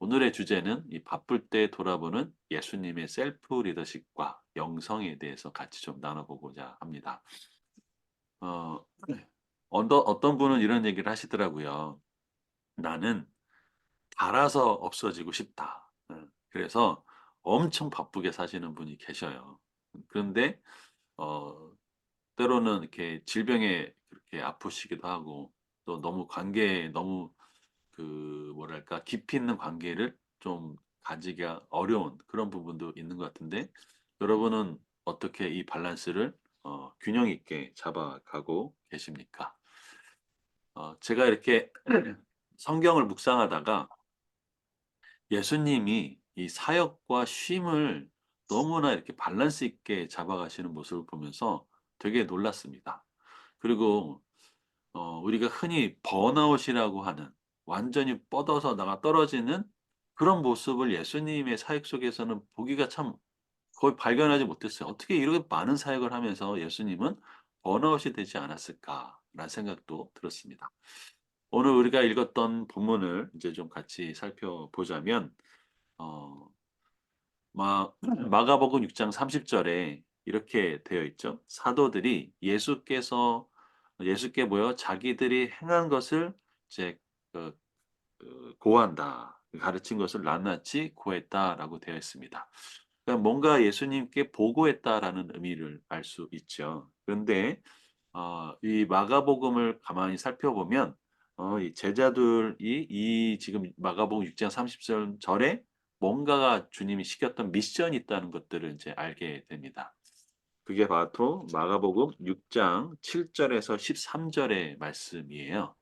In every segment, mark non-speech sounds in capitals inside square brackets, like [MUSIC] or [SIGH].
오늘의 주제는 이 바쁠 때 돌아보는 예수님의 셀프 리더십과 영성에 대해서 같이 좀 나눠보고자 합니다. 어, 어떤 분은 이런 얘기를 하시더라고요. 나는 달아서 없어지고 싶다. 예, 그래서 엄청 바쁘게 사시는 분이 계셔요. 그런데 어, 때로는 이렇게 질병에 그렇게 아프시기도 하고 또 너무 관계에 너무 그 뭐랄까 깊이 있는 관계를 좀 가지기가 어려운 그런 부분도 있는 것 같은데 여러분은 어떻게 이 밸런스를 어, 균형 있게 잡아가고 계십니까? 어, 제가 이렇게 [CLEARS THROAT] 성경을 묵상하다가 예수님이 이 사역과 쉼을 너무나 이렇게 밸런스 있게 잡아가시는 모습을 보면서 되게 놀랐습니다. 그리고 어, 우리가 흔히 번아웃이라고 하는 완전히 뻗어서 나가 떨어지는 그런 모습을 예수님의 사역 속에서는 보기가 참 거의 발견하지 못했어요. 어떻게 이렇게 많은 사역을 하면서 예수님은 번아웃이 되지 않았을까라는 생각도 들었습니다. 오늘 우리가 읽었던 본문을 이제 좀 같이 살펴보자면 어, 마, 마가복음 6장 30절에 이렇게 되어 있죠. 사도들이 예수께서 예수께 모여 자기들이 행한 것을 이제 그, 그 고한다. 가르친 것을 낱낱이 고했다라고 되어 있습니다. 그러니까 뭔가 예수님께 보고했다라는 의미를 알 수 있죠. 그런데 어, 이 마가복음을 가만히 살펴보면 어, 이 제자들이 이 지금 마가복음 6장 30절에 뭔가가 주님이 시켰던 미션이 있다는 것들을 이제 알게 됩니다. 그게 바로 마가복음 6장 7절에서 13절의 말씀이에요.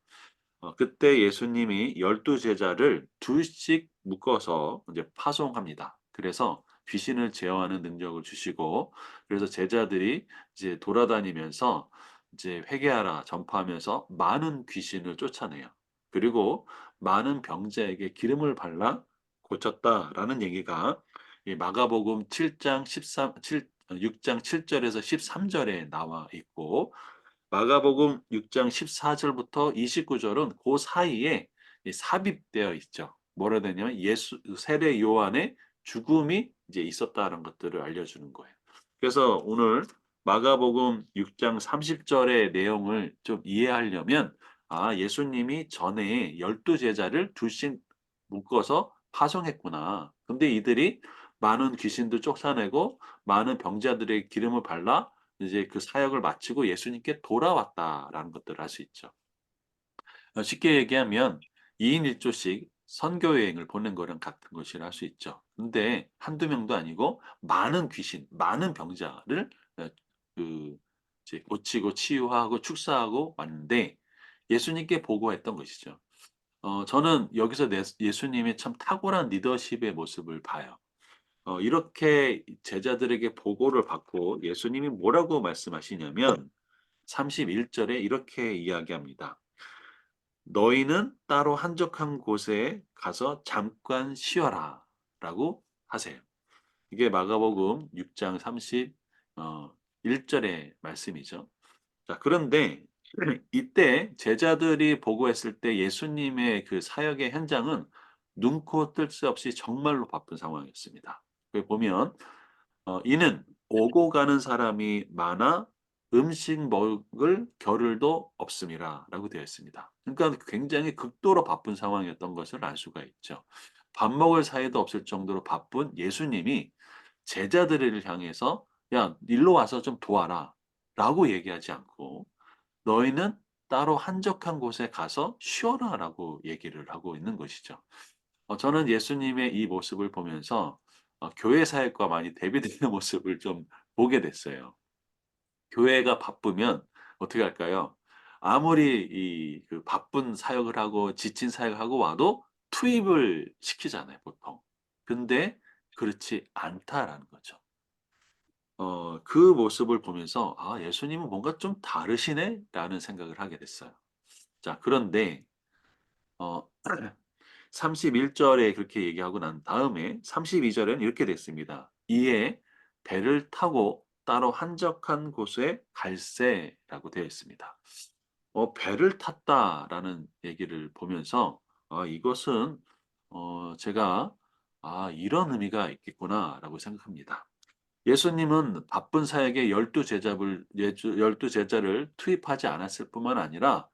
어, 그때 예수님이 열두 제자를 둘씩 묶어서 이제 파송합니다. 그래서 귀신을 제어하는 능력을 주시고 그래서 제자들이 이제 돌아다니면서 이제 회개하라 전파하면서 많은 귀신을 쫓아내요. 그리고 많은 병자에게 기름을 발라 고쳤다라는 얘기가 이 마가복음 7장 13 7 6장 7절에서 13절에 나와 있고 마가복음 6장 14절부터 29절은 그 사이에 이 삽입되어 있죠. 뭐라 되냐면 예수 세례 요한의 죽음이 이제 있었다는 것들을 알려주는 거예요. 그래서 오늘 마가복음 6장 30절의 내용을 좀 이해하려면 아 예수님이 전에 열두 제자를 둘씩 묶어서 파송했구나. 근데 이들이 많은 귀신도 쫓아내고 많은 병자들의 기름을 발라 이제 그 사역을 마치고 예수님께 돌아왔다라는 것들을 알 수 있죠. 어, 쉽게 얘기하면 2인 1조씩 선교 여행을 보낸 거랑 같은 것이라 할 수 있죠. 근데 한두 명도 아니고 많은 귀신, 많은 병자를 어, 그 이제 고치고 치유하고 축사하고 왔는데 예수님께 보고했던 것이죠. 어, 저는 여기서 내- 예수님의 참 탁월한 리더십의 모습을 봐요. 어, 이렇게 제자들에게 보고를 받고 예수님이 뭐라고 말씀하시냐면 31절에 이렇게 이야기합니다. 너희는 따로 한적한 곳에 가서 잠깐 쉬어라 라고 하세요. 이게 마가복음 6장 31절의 말씀이죠. 자, 그런데 [CLEARS THROAT] 이때 제자들이 보고했을 때 예수님의 그 사역의 현장은 눈코 뜰 새 없이 정말로 바쁜 상황이었습니다. 그 보면 어, 이는 오고 가는 사람이 많아 음식 먹을 겨를도 없음이라 라고 되어 있습니다. 그러니까 굉장히 극도로 바쁜 상황이었던 것을 알 수가 있죠. 밥 먹을 사이도 없을 정도로 바쁜 예수님이 제자들을 향해서 야 일로 와서 좀 도와라 라고 얘기하지 않고 너희는 따로 한적한 곳에 가서 쉬어라 라고 얘기를 하고 있는 것이죠. 어, 저는 예수님의 이 모습을 보면서 어, 교회 사역과 많이 대비되는 [LAUGHS] 모습을 좀 보게 됐어요. 교회가 바쁘면 어떻게 할까요? 아무리 이 그 바쁜 사역을 하고 지친 사역을 하고 와도 투입을 시키잖아요, 보통. 근데 그렇지 않다라는 거죠. 어, 그 모습을 보면서 아, 예수님은 뭔가 좀 다르시네 라는 생각을 하게 됐어요. 자, 그런데 어, [CLEARS THROAT] 31절에 그렇게 얘기하고 난 다음에 32절에는 이렇게 됐습니다. 이에 배를 타고 따로 한적한 곳에 갈새라고 되어 있습니다. 어, 배를 탔다라는 얘기를 보면서 어, 이것은 어 제가 '아 이런 의미가 있겠구나.'라고 생각합니다. 예수님은 바쁜 사역에 열두 제자를 열두 제자를 투입하지 않았을 뿐만 아니라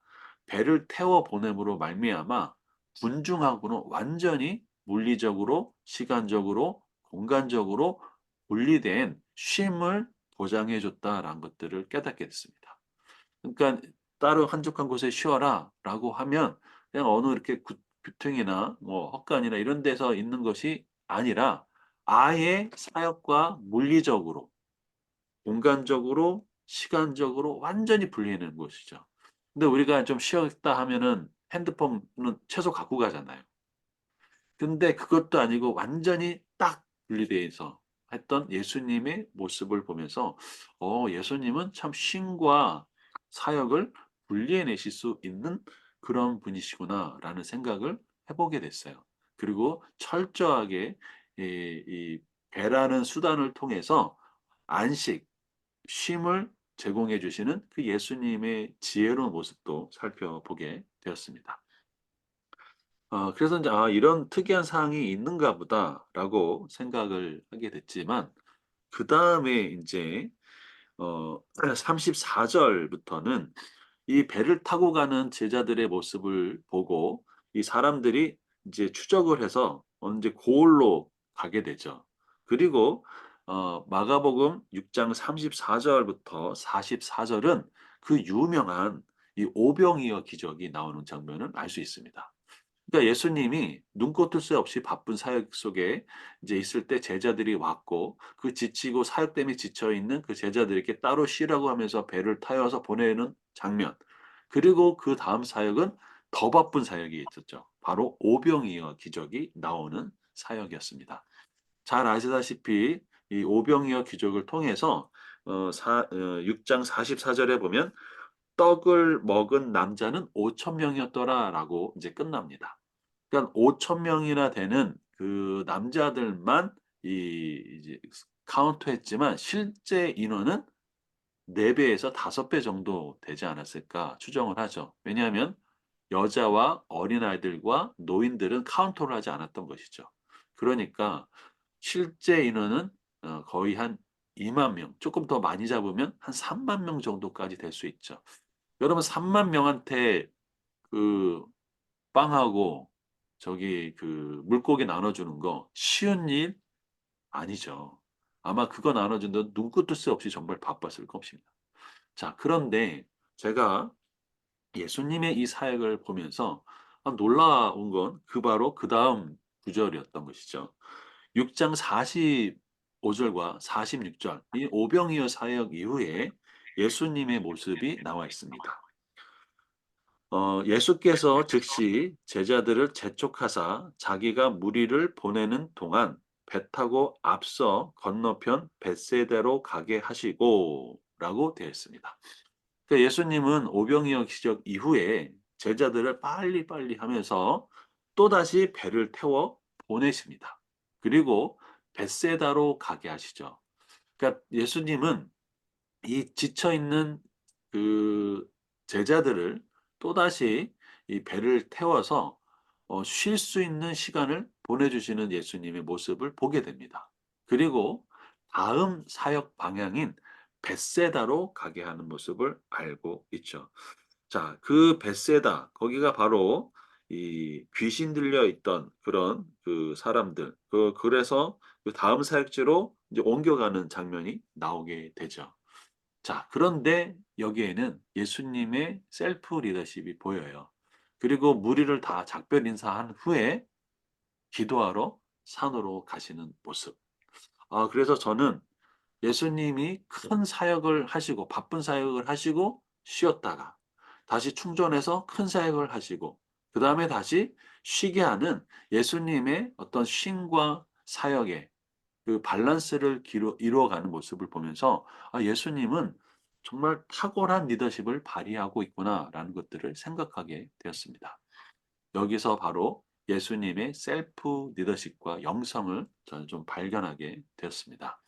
배를 태워 보냄으로 말미암아 군중하고는 완전히 물리적으로 시간적으로 공간적으로 분리된 쉼을 보장해 줬다라는 것들을 깨닫게 됐습니다. 그러니까 따로 한적한 곳에 쉬어라 라고 하면 그냥 어느 이렇게 구 규퉁이나 뭐 헛간이나 이런 데서 있는 것이 아니라 아예 사역과 물리적으로 공간적으로 시간적으로 완전히 분리하는 곳이죠. 근데 우리가 좀 쉬었다 하면은 핸드폰은 최소 갖고 가잖아요. 근데 그것도 아니고 완전히 딱 분리돼서 했던 예수님의 모습을 보면서 '어 예수님은 참 쉼과 사역을 분리해내실 수 있는 그런 분이시구나.'라는 생각을 해 보게 됐어요. 그리고 철저하게 이 이 배라는 수단을 통해서 안식, 쉼을 제공해 주시는 그 예수님의 지혜로운 모습도 살펴보게 되었습니다. 어 그래서 인제 '아 이런 특이한 사항이 있는가 보다.'라고 생각을 하게 됐지만 그 다음에 인제 어 [CLEARS THROAT] 34 절부터는 이 배를 타고 가는 제자들의 모습을 보고 이 사람들이 이제 추적을 해서 어제 고을로 가게 되죠. 그리고 어 마가복음 6장 34 절부터 44 절은 그 유명한 이 오병이어 기적이 나오는 장면을 알수 있습니다. 그러니까 예수님이 눈코 뜰 새 없이 바쁜 사역 속에 이제 있을 때 제자들이 왔고 그 지치고 사역 때문에 지쳐 있는 그 제자들에게 따로 쉬라고 하면서 배를 타여서 보내는 장면. 그리고 그 다음 사역은 더 바쁜 사역이 있었죠. 바로 오병이어 기적이 나오는 사역이었습니다. 잘 아시다시피 이 오병이어 기적을 통해서 어 사 어 6장 44 절에 보면 " 떡을 먹은 남자는 5천 명이었더라."라고 이제 끝납니다. 그러니까 5천 명이나 되는 그 남자들만 이 이제 카운트했지만 실제 인원은 4 배에서 5배 정도 되지 않았을까 추정을 하죠. 왜냐하면 여자와 어린아이들과 노인들은 카운트를 하지 않았던 것이죠. 그러니까 실제 인원은 어 거의 한 2만 명, 조금 더 많이 잡으면 한 3만 명 정도까지 될 수 있죠. 여러분 3만 명한테 그 빵하고 저기 그 물고기 나눠 주는 거 쉬운 일 아니죠. 아마 그거 나눠 준다 눈코 뜰새 없이 정말 바빴을 것입니다. 자 그런데 제가 예수님의 이 사역을 보면서 아 놀라운 건 그 바로 그 다음 구절이었던 것이죠. 6장 45 절과 46절 이 오병이어 사역 이후에 예수님의 모습이 나와 있습니다. 어 예수께서 즉시 제자들을 재촉하사 자기가 무리를 보내는 동안 배 타고 앞서 건너편 벳세다로 가게 하시고 라고 되어 있습니다. 그러니까 예수님은 오병이어 기적 이후에 제자들을 빨리빨리 하면서 또다시 배를 태워 보내십니다. 그리고 벳세다로 가게 하시죠. 그러니까 예수님은 이 지쳐 있는 그 제자들을 또다시 이 배를 태워서 어 쉴 수 있는 시간을 보내주시는 예수님의 모습을 보게 됩니다. 그리고 다음 사역 방향인 벳세다로 가게 하는 모습을 알고 있죠. 자, 그 벳세다 거기가 바로 이 귀신 들려 있던 그런 그 사람들 그 그래서 그 다음 사역지로 이제 옮겨가는 장면이 나오게 되죠. 자, 그런데 여기에는 예수님의 셀프 리더십이 보여요. 그리고 무리를 다 작별 인사한 후에 기도하러 산으로 가시는 모습. 아, 그래서 저는 예수님이 큰 사역을 하시고 바쁜 사역을 하시고 쉬었다가 다시 충전해서 큰 사역을 하시고 그 다음에 다시 쉬게 하는 예수님의 어떤 쉼과 사역의 그 밸런스를 이루어가는 모습을 보면서 '아 예수님은 정말 탁월한 리더십을 발휘하고 있구나.'라는 것들을 생각하게 되었습니다. 여기서 바로 예수님의 셀프 리더십과 영성을 저는 좀 발견하게 되었습니다.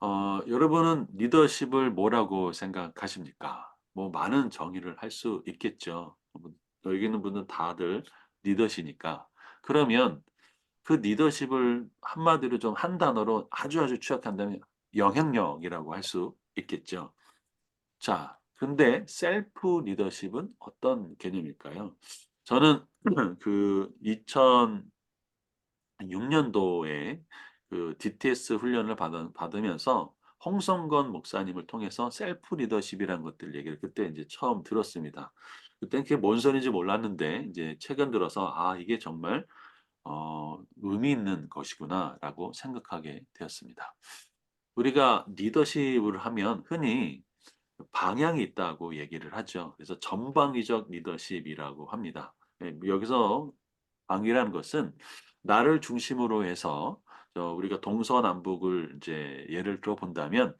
어 여러분은 리더십을 뭐라고 생각하십니까? 뭐 많은 정의를 할 수 있겠죠. 뭐 여기 있는 분은 다들 리더시니까. 그러면 그 리더십을 한마디로 좀 한 단어로 아주 아주 추약한다면 영향력이라고 할 수 있겠죠. 자, 근데 셀프 리더십은 어떤 개념일까요? 저는 [CLEARS THROAT] 그 2006년도에 그 DTS 훈련을 받 받으면서 홍성건 목사님을 통해서 셀프 리더십이라는 것들 얘기를 그때 이제 처음 들었습니다. 그때는 그게 뭔 소리인지 몰랐는데 이제 최근 들어서 '아 이게 정말 어 의미 있는 것이구나.'라고 생각하게 되었습니다. 우리가 리더십을 하면 흔히 방향이 있다고 얘기를 하죠. 그래서 전방위적 리더십이라고 합니다. 예 여기서 방위라는 것은 나를 중심으로 해서 저 우리가 동서남북을 인제 예를 들어 본다면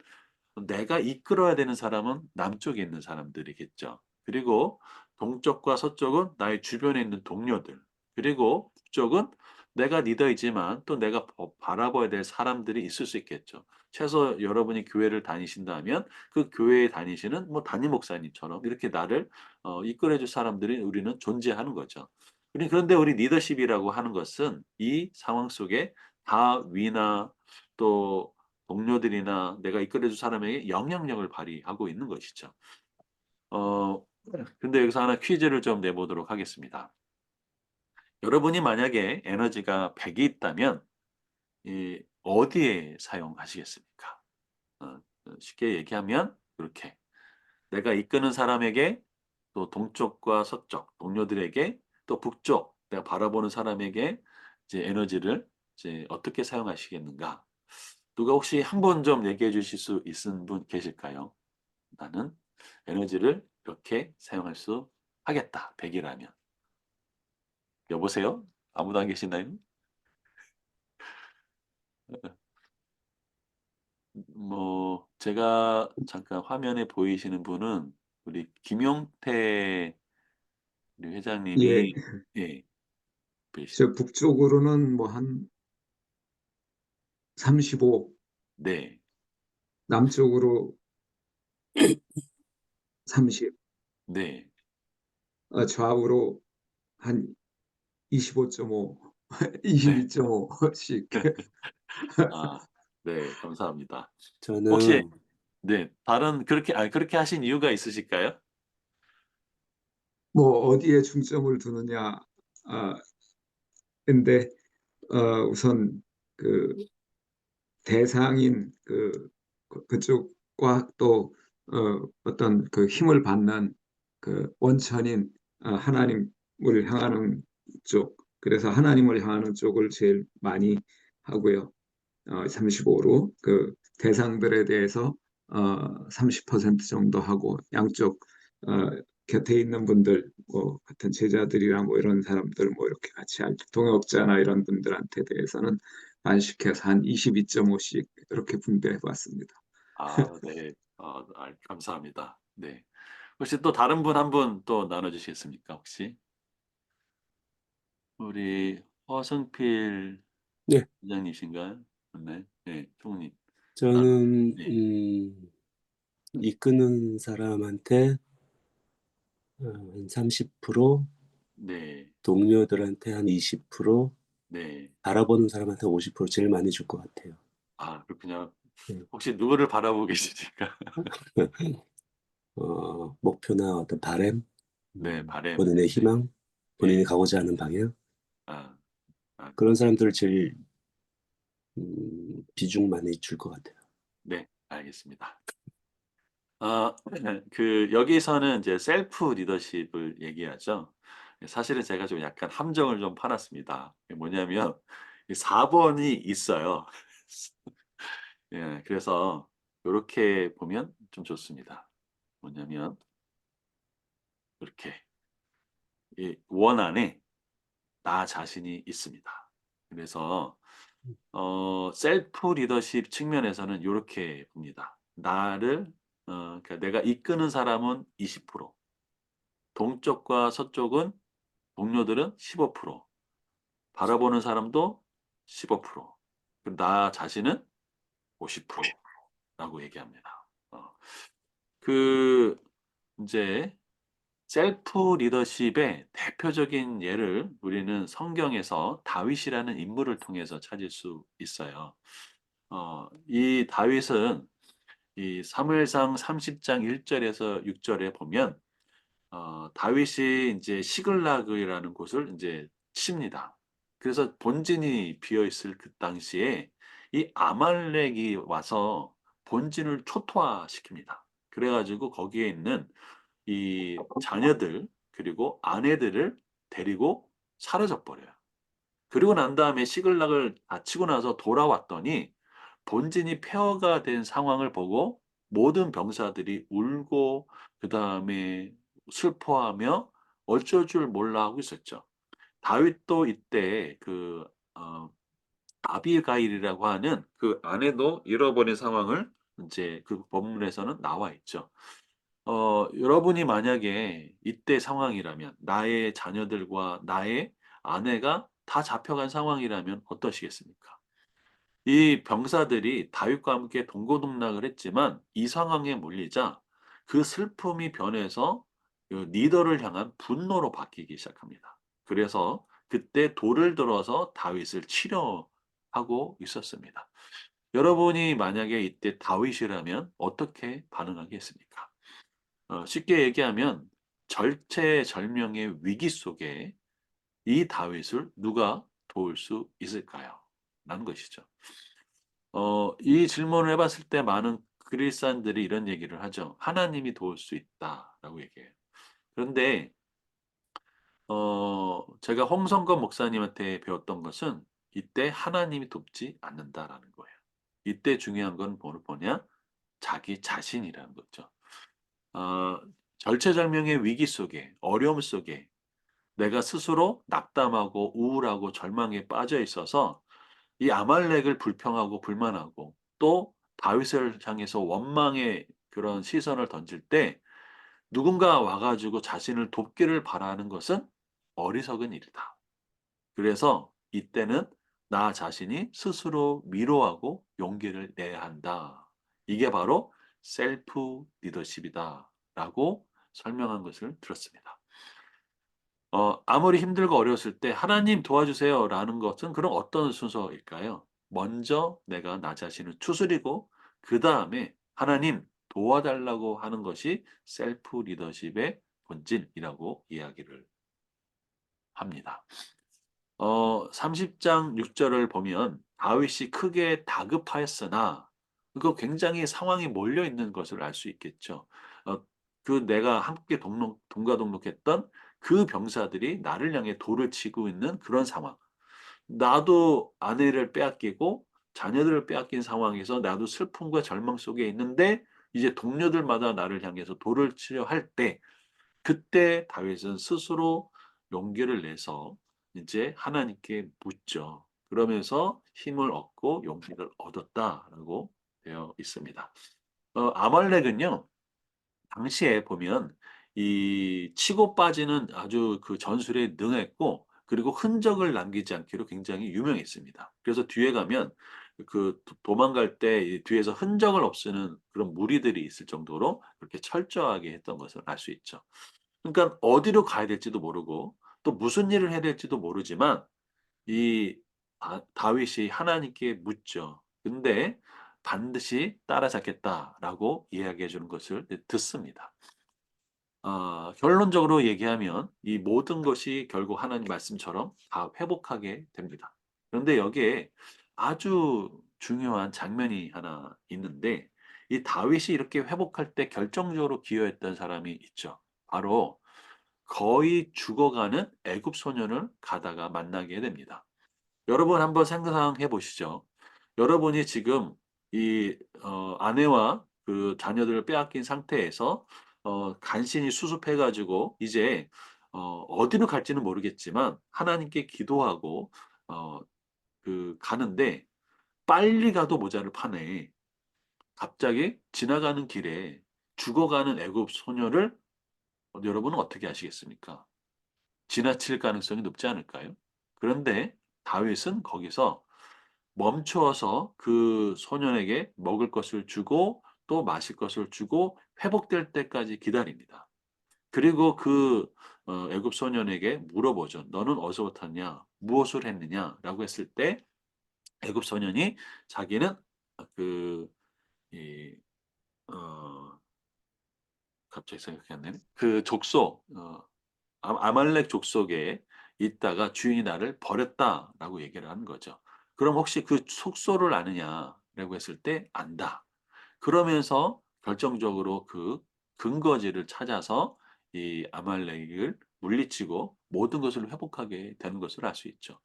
내가 이끌어야 되는 사람은 남쪽에 있는 사람들이겠죠. 그리고 동쪽과 서쪽은 나의 주변에 있는 동료들 그리고 북쪽은 내가 리더이지만 또 내가 버 바라봐야 될 사람들이 있을 수 있겠죠. 최소 여러분이 교회를 다니신다면 그 교회에 다니시는 뭐 담임 목사님처럼 이렇게 나를 어 이끌어 줄 사람들이 우리는 존재하는 거죠. 그런데 우리 리더십이라고 하는 것은 이 상황 속에 다 위나 또 동료들이나 내가 이끌어 줄 사람에게 영향력을 발휘하고 있는 것이죠. 어 근데 여기서 하나 퀴즈를 좀 내보도록 하겠습니다. 여러분이 만약에 에너지가 100이 있다면 이 어디에 사용하시겠습니까? 어어 쉽게 얘기하면 이렇게 내가 이끄는 사람에게 또 동쪽과 서쪽 동료들에게 또 북쪽 내가 바라보는 사람에게 이제 에너지를 이제 어떻게 사용하시겠는가? 누가 혹시 한 번 좀 얘기해 주실 수 있는 분 계실까요? '나는 에너지를 이렇게 사용할 수 하겠다 100 이라면.' 여보세요? 아무도 안 계시나요? 뭐 제가 잠깐 화면에 보이시는 분은 우리 김용태 우리 예. 회장님이 예. 계시 저 북쪽으로는 뭐 한 35, 네. 남쪽으로 30, 네. 어, 좌우로 한 25.5, [LAUGHS] 네. 22.5씩. [LAUGHS] 아 네. 감사합니다. 혹시 저는 네 다른 그렇게 아 그렇게 하신 이유가 있으실까요? 뭐 어디에 중점을 두느냐, 아, 근데 어, 우선 그 대상인 그 그- 그쪽과 또 어, 어떤 그 힘을 받는 그 원천인 어, 하나님을 향하는 쪽, 그래서 하나님을 향하는 쪽을 제일 많이 하고요. 어, 35로 그 대상들에 대해서 어, 30% 정도 하고 양쪽 어, 곁에 있는 분들 뭐 같은 제자들이랑 뭐 이런 사람들 뭐 이렇게 같이 할 동역자나 이런 분들한테 대해서는 반씩해서 한 22.5씩 이렇게 분배해 봤습니다. 아 네. 아아 감사합니다. 네. 혹시 또 다른 분 한 분 또 나눠 주시겠습니까 혹시? 우리 허승필 네. 회장님이신가요? 네. 네. 총님. 저는 네. 음, 이끄는 사람한테 어, 한 30%, 네. 동료들한테 한 20%, 네. 바라보는 사람한테 50% 제일 많이 줄 것 같아요. 아 그렇군요. 네. 혹시 누구를 바라보고 계십니까? [LAUGHS] 어, 목표나 어떤 바램, 네. 음, 바램. 본인의 네. 희망, 본인이 네. 가고자 하는 방향 아. 아 그런 사람들을 제일 음, 비중 많이 줄 것 같아요. 네. 알겠습니다. 아 [CLEARS THROAT] 그 여기서는 이제 셀프 리더십을 얘기하죠. 사실은 제가 좀 약간 함정을 좀. 그게 뭐냐면 이4 번이 있어요. [LAUGHS] 예. 그래서 요렇게 보면 좀 좋습니다. 뭐냐면 이렇게 이 원 안에 나 자신이 있습니다. 그래서 어 셀프 리더십 측면에서는 요렇게 봅니다. 나를 어 그러니까 내가 이끄는 사람은 20% 동쪽과 서쪽은 동료들은 15% 바라보는 사람도 15% 그리고 나 자신은 50% 라고 얘기합니다. 어. 그 인제 셀프 리더십의 대표적인 예를 우리는 성경에서 다윗이라는 인물을 통해서 찾을 수 있어요. 어, 이 다윗은 이 사무엘상 30장 1절에서 6절에 보면 어, 다윗이 이제 시글라그라는 곳을 이제 칩니다. 그래서 본진이 비어 있을 그 당시에 이 아말렉이 와서 본진을 초토화시킵니다. 그래가지고 거기에 있는 이 자녀들 그리고 아내들을 데리고 사라져 버려요. 그리고 난 다음에 시글락을 다 치고 나서 돌아왔더니 본진이 폐허가 된 상황을 보고 모든 병사들이 울고 그 다음에 슬퍼하며 어쩔 줄 몰라 하고 있었죠. 다윗도 이때 그 어, 아비가일이라고 하는 그 아내도 잃어버린 상황을 이제 그 본문에서는 나와 있죠. 어, 여러분이 만약에 이때 상황이라면 나의 자녀들과 나의 아내가 다 잡혀간 상황이라면 어떠시겠습니까? 이 병사들이 다윗과 함께 동고동락을 했지만 이 상황에 몰리자 그 슬픔이 변해서 그 리더를 향한 분노로 바뀌기 시작합니다. 그래서 그때 돌을 들어서 다윗을 치려하고 있었습니다. 여러분이 만약에 이때 다윗이라면 어떻게 반응하겠습니까? 어, 쉽게 얘기하면 절체절명의 위기 속에 이 다윗을 누가 도울 수 있을까요? 라는 것이죠. 어, 이 질문을 해봤을 때 많은 그리스도인들이 이런 얘기를 하죠. 하나님이 도울 수 있다라고 얘기해요. 그런데 어, 제가 홍성건 목사님한테 배웠던 것은 이때 하나님이 돕지 않는다라는 거예요. 이때 중요한 건 뭐- 뭐냐? 자기 자신이라는 거죠. 어, 절체절명의 위기 속에, 어려움 속에 내가 스스로 낙담하고 우울하고 절망에 빠져 있어서 이 아말렉을 불평하고 불만하고 또 다윗을 향해서 원망의 그런 시선을 던질 때 누군가 와가지고 자신을 돕기를 바라는 것은 어리석은 일이다. 그래서 이때는 나 자신이 스스로 위로하고 용기를 내야 한다. 이게 바로 셀프 리더십이다. 라고 설명한 것을 들었습니다. 어, 아무리 힘들고 어려웠을 때 하나님 도와주세요 라는 것은 그런 어떤 순서일까요? 먼저 내가 나 자신을 추스리고 그 다음에 하나님 도와달라고 하는 것이 셀프 리더십의 본질이라고 이야기를 합니다. 어, 30장 6절을 보면 다윗이 크게 다급하였으나 그거 굉장히 상황이 몰려 있는 것을 알 수 있겠죠. 어, 그 내가 함께 동록, 동가 동록했던 그 병사들이 나를 향해 돌을 치고 있는 그런 상황. 나도 아내를 빼앗기고 자녀들을 빼앗긴 상황에서 나도 슬픔과 절망 속에 있는데 이제 동료들마다 나를 향해서 돌을 치려 할 때 그때 다윗은 스스로 용기를 내서 이제 하나님께 묻죠. 그러면서 힘을 얻고 용기를 얻었다라고 되어 있습니다. 어, 아말렉은요, 당시에 보면 이 치고 빠지는 아주 그 전술에 능했고, 그리고 흔적을 남기지 않기로 굉장히 유명했습니다. 그래서 뒤에 가면 그 도- 도망갈 때이 뒤에서 흔적을 없애는 그런 무리들이 있을 정도로 그렇게 철저하게 했던 것을 알 수 있죠. 그러니까 어디로 가야 될지도 모르고 또 무슨 일을 해야 될지도 모르지만 이 다- 다윗이 하나님께 묻죠. 근데 반드시 따라잡겠다라고 이야기해 주는 것을 듣습니다. 아, 결론적으로 얘기하면 이 모든 것이 결국 하나님 말씀처럼 다 회복하게 됩니다. 그런데 여기에 아주 중요한 장면이 하나 있는데 이 다윗이 이렇게 회복할 때 결정적으로 기여했던 사람이 있죠. 바로 거의 죽어가는 애굽 소년을 가다가 만나게 됩니다. 여러분 한번 상상해 보시죠. 여러분이 지금 이 어, 아내와 그 자녀들을 빼앗긴 상태에서 어, 간신히 수습해 가지고 이제 어, 어디로 갈지는 모르겠지만 하나님께 기도하고 어, 그 가는데 빨리 가도 모자를 파네. 갑자기 지나가는 길에 죽어가는 애굽 소녀를 어, 여러분은 어떻게 아시겠습니까? 지나칠 가능성이 높지 않을까요? 그런데 다윗은 거기서 멈추어서 그 소년에게 먹을 것을 주고 또 마실 것을 주고 회복될 때까지 기다립니다. 그리고 그 어, 애굽 소년에게 물어보죠. 너는 어디서부터 왔냐? 무엇을 했느냐 라고 했을 때 애굽 소년이 자기는 그 이, 어, 갑자기 생각이 안 나네. 그 족속, 어, 아- 아말렉 족속에 있다가 주인이 나를 버렸다라고 얘기를 하는 거죠. 그럼 혹시 그 숙소를 아느냐라고 했을 때 안다. 그러면서 결정적으로 그 근거지를 찾아서 이 아말렉을 물리치고 모든 것을 회복하게 되는 것을 알 수 있죠.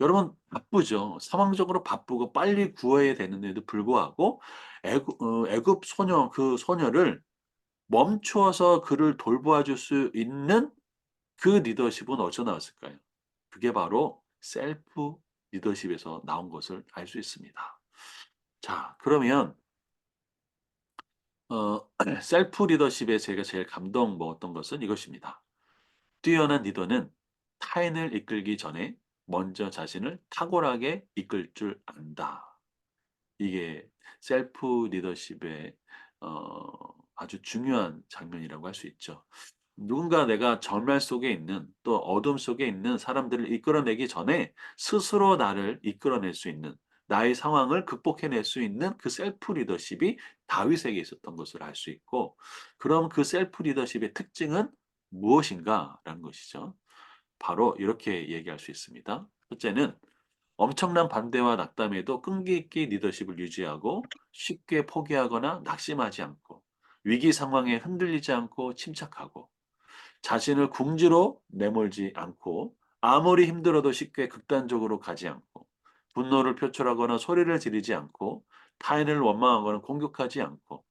여러분 바쁘죠. 상황적으로 바쁘고 빨리 구해야 되는데도 불구하고 애굽, 어, 애굽 소녀 그 소녀를 멈추어서 그를 돌보아 줄 수 있는 그 리더십은 어디서 나왔을까요? 그게 바로 셀프 리더십에서 나온 것을 알 수 있습니다. 자, 그러면 어, [CLEARS THROAT] 셀프 리더십에 제가 제일 감동 먹었던 것은 이것입니다. 뛰어난 리더는 타인을 이끌기 전에 먼저 자신을 탁월하게 이끌 줄 안다. 이게 셀프 리더십의 어, 아주 중요한 장면이라고 할 수 있죠. 누군가 내가 절말 속에 있는 또 어둠 속에 있는 사람들을 이끌어내기 전에 스스로 나를 이끌어낼 수 있는 나의 상황을 극복해낼 수 있는 그 셀프 리더십이 다윗에게 있었던 것을 알 수 있고 그럼 그 셀프 리더십의 특징은 무엇인가라는 것이죠. 바로 이렇게 얘기할 수 있습니다. 첫째는 엄청난 반대와 낙담에도 끈기 있게 리더십을 유지하고 쉽게 포기하거나 낙심하지 않고 위기 상황에 흔들리지 않고 침착하고 자신을 궁지로 내몰지 않고 아무리 힘들어도 쉽게 극단적으로 가지 않고 분노를 표출하거나 소리를 지르지 않고 타인을 원망하거나 공격하지 않고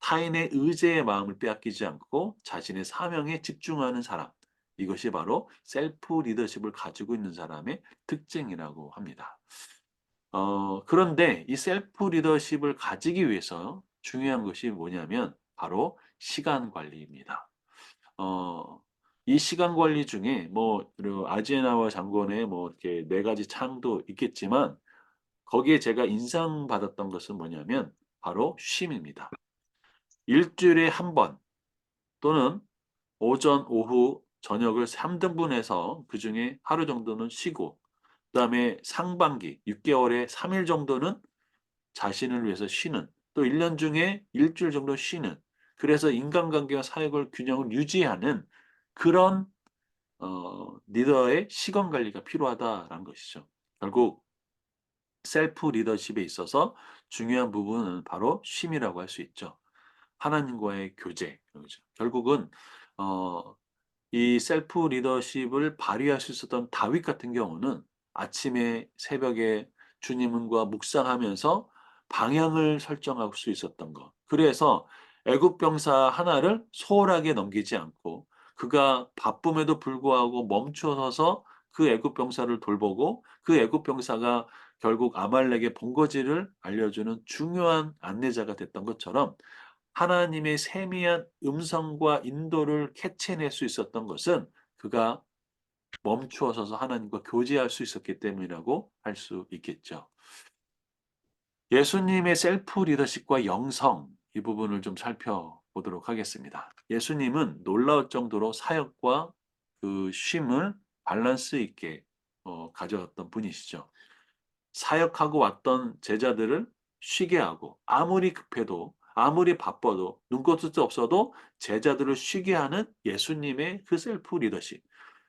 타인의 의제의 마음을 빼앗기지 않고 자신의 사명에 집중하는 사람. 이것이 바로 셀프 리더십을 가지고 있는 사람의 특징이라고 합니다. 어, 그런데 이 셀프 리더십을 가지기 위해서 중요한 것이 뭐냐면 바로 시간 관리입니다. 어, 이 시간 관리 중에 뭐 아제나와 장관의 뭐 이렇게 네 가지 창도 있겠지만 거기에 제가 인상받았던 것은 뭐냐면 바로 쉼입니다. 일주일에 한 번 또는 오전, 오후, 저녁을 3등분해서 그중에 하루 정도는 쉬고 그 다음에 상반기 6개월에 3일 정도는 자신을 위해서 쉬는 또 1년 중에 일주일 정도 쉬는 그래서 인간관계와 사역을 균형을 유지하는 그런 어, 리더의 시간 관리가 필요하다라는 것이죠. 결국 셀프 리더십에 있어서 중요한 부분은 바로 쉼이라고 할 수 있죠. 하나님과의 교제. 그렇죠. 결국은 어, 이 셀프 리더십을 발휘할 수 있었던 다윗 같은 경우는 아침에 새벽에 주님과 묵상하면서 방향을 설정할 수 있었던 것. 그래서 애굽 병사 하나를 소홀하게 넘기지 않고 그가 바쁨에도 불구하고 멈춰서서 그 애굽 병사를 돌보고 그 애굽 병사가 결국 아말렉의 본거지를 알려주는 중요한 안내자가 됐던 것처럼 하나님의 세미한 음성과 인도를 캐치해낼 수 있었던 것은 그가 멈추어 서서 하나님과 교제할 수 있었기 때문이라고 할 수 있겠죠. 예수님의 셀프 리더십과 영성 이 부분을 좀 살펴보도록 하겠습니다. 예수님은 놀라울 정도로 사역과 그 쉼을 밸런스 있게 어, 가져왔던 분이시죠. 사역하고 왔던 제자들을 쉬게 하고 아무리 급해도 아무리 바빠도 눈꽃도 없어도 제자들을 쉬게 하는 예수님의 그 셀프 리더십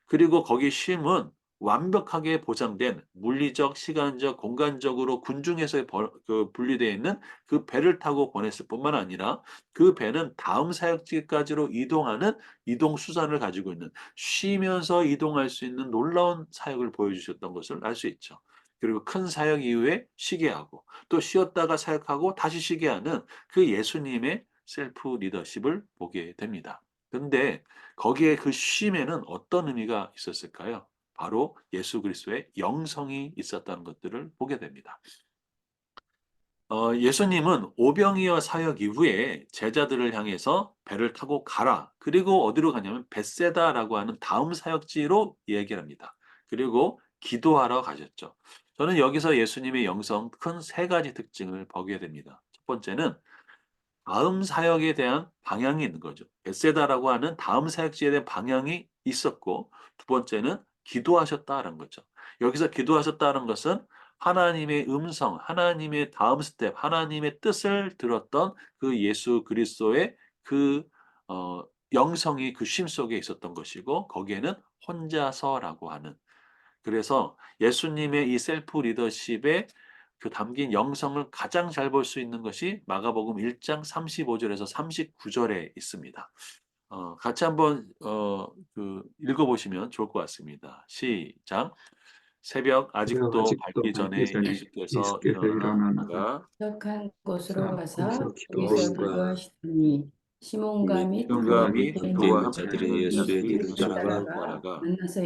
그리고 거기 쉼은 완벽하게 보장된 물리적, 시간적, 공간적으로 군중에서 벌- 그 분리되어 있는 그 배를 타고 보냈을 뿐만 아니라 그 배는 다음 사역지까지로 이동하는 이동 수단을 가지고 있는 쉬면서 이동할 수 있는 놀라운 사역을 보여주셨던 것을 알 수 있죠. 그리고 큰 사역 이후에 쉬게 하고 또 쉬었다가 사역하고 다시 쉬게 하는 그 예수님의 셀프 리더십을 보게 됩니다. 근데 거기에 그 쉼에는 어떤 의미가 있었을까요? 바로 예수 그리스도의 영성이 있었다는 것들을 보게 됩니다. 어, 예수님은 오병이어 사역 이후에 제자들을 향해서 배를 타고 가라. 그리고 어디로 가냐면 벳세다라고 하는 다음 사역지로 얘기를 합니다. 그리고 기도하러 가셨죠. 저는 여기서 예수님의 영성 큰 세 가지 특징을 보게 됩니다. 첫 번째는 다음 사역에 대한 방향이 있는 거죠. 에세다라고 하는 다음 사역지에 대한 방향이 있었고 두 번째는 기도하셨다는 거죠. 여기서 기도하셨다는 것은 하나님의 음성, 하나님의 다음 스텝, 하나님의 뜻을 들었던 그 예수 그리스도의 그 어, 영성이 그 쉼 속에 있었던 것이고 거기에는 혼자서라고 하는 그래서 예수님의 이 셀프 리더십에 그 담긴 영성을 가장 잘 볼 수 있는 것이 마가복음 1장 35절에서 39절에 있습니다. 어, 같이 한번 어, 그 읽어보시면 좋을 것 같습니다. 시작. 새벽 아직도 아직도 밝기 전에 밝기 전에 예수께서 일어나다가 도착한 곳으로 자, 가서 거기서 거기서 기도하시더니 시몬과 및 그와 및 함께 예수의 뒤를 따라가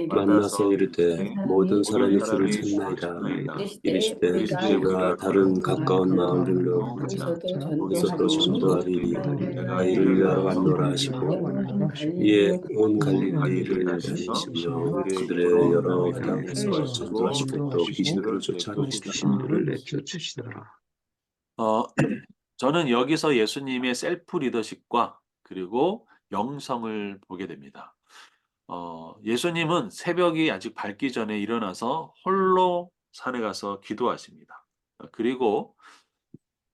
만나서 이르되 이르되 모든 사람이 주를 찾나이다. 이르시되 우리가 다른 가까운 마을들로 거기서도 거기서도 전도하리니 내가 이를 위하러 왔노라 하시고 이에 온 갈릴리를 갈릴리를 다니시며 그들의 여러 땅에서 전도하시고 또 귀신들을 쫓아내시더라. 귀신들을 내쫓으시더라. 어, [CLEARS THROAT] 저는 여기서 예수님의 셀프 리더십과 그리고 영성을 보게 됩니다. 어, 예수님은 새벽이 아직 밝기 전에 일어나서 홀로 산에 가서 기도하십니다. 어, 그리고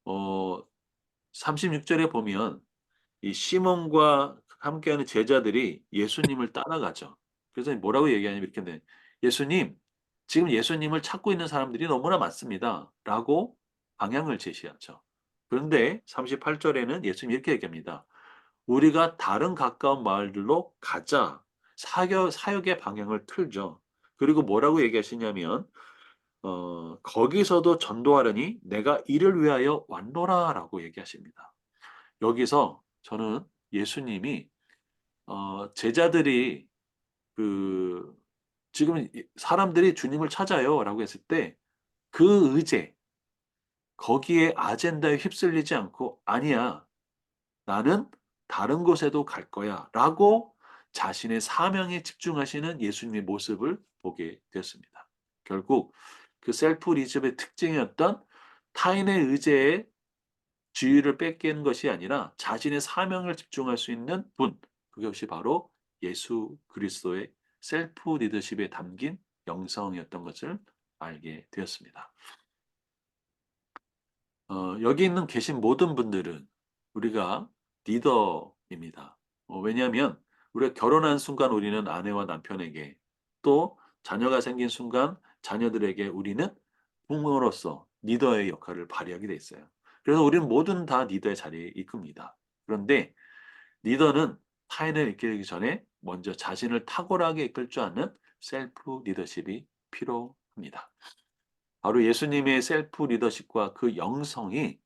어, 36절에 보면 이 시몬과 함께하는 제자들이 예수님을 따라가죠. 그래서 뭐라고 얘기하냐면 이렇게 돼. 예수님, 지금 예수님을 찾고 있는 사람들이 너무나 많습니다. 라고 방향을 제시하죠. 그런데 38절에는 예수님이 이렇게 얘기합니다. 우리가 다른 가까운 마을들로 가자. 사역, 사역의 방향을 틀죠. 그리고 뭐라고 얘기하시냐면, 어, 거기서도 전도하려니 내가 이를 위하여 왔노라 라고 얘기하십니다. 여기서 저는 예수님이, 어, 제자들이 그, 지금 이- 사람들이 주님을 찾아요 라고 했을 때 그 의제, 거기에 아젠다에 휩쓸리지 않고 아니야. 나는 다른 곳에도 갈 거야. 라고 자신의 사명에 집중하시는 예수님의 모습을 보게 되었습니다. 결국 그 셀프 리즘의 특징이었던 타인의 의제에 주의를 뺏기는 것이 아니라 자신의 사명을 집중할 수 있는 분. 그것이 바로 예수 그리스도의 셀프 리더십에 담긴 영성이었던 것을 알게 되었습니다. 어, 여기 있는 계신 모든 분들은 우리가 리더입니다. 어, 왜냐하면 우리가 결혼한 순간 우리는 아내와 남편에게 또 자녀가 생긴 순간 자녀들에게 우리는 부모로서 리더의 역할을 발휘하게 돼 있어요. 그래서 우리는 모든 다 리더의 자리에 이끕니다. 그런데 리더는 타인을 이끌기 전에 먼저 자신을 탁월하게 이끌 줄 아는 셀프 리더십이 필요합니다. 바로 예수님의 셀프 리더십과 그 영성이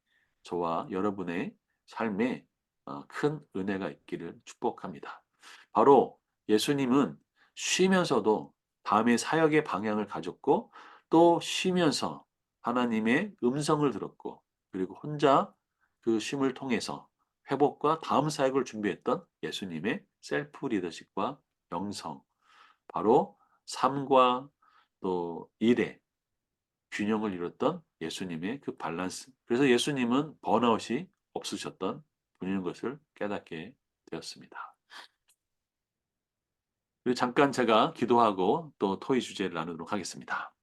저와 여러분의 삶에 어, 큰 은혜가 있기를 축복합니다. 바로 예수님은 쉬면서도 밤의 사역의 방향을 가졌고 또 쉬면서 하나님의 음성을 들었고 그리고 혼자 그 쉼을 통해서 회복과 다음 사역을 준비했던 예수님의 셀프 리더십과 영성 바로 삶과 또 일의 균형을 이뤘던 예수님의 그 밸런스. 그래서 예수님은 번아웃이 없으셨던 분인 것을 깨닫게 되었습니다. 그리고 잠깐 제가 기도하고 또 토의 주제를 나누도록 하겠습니다.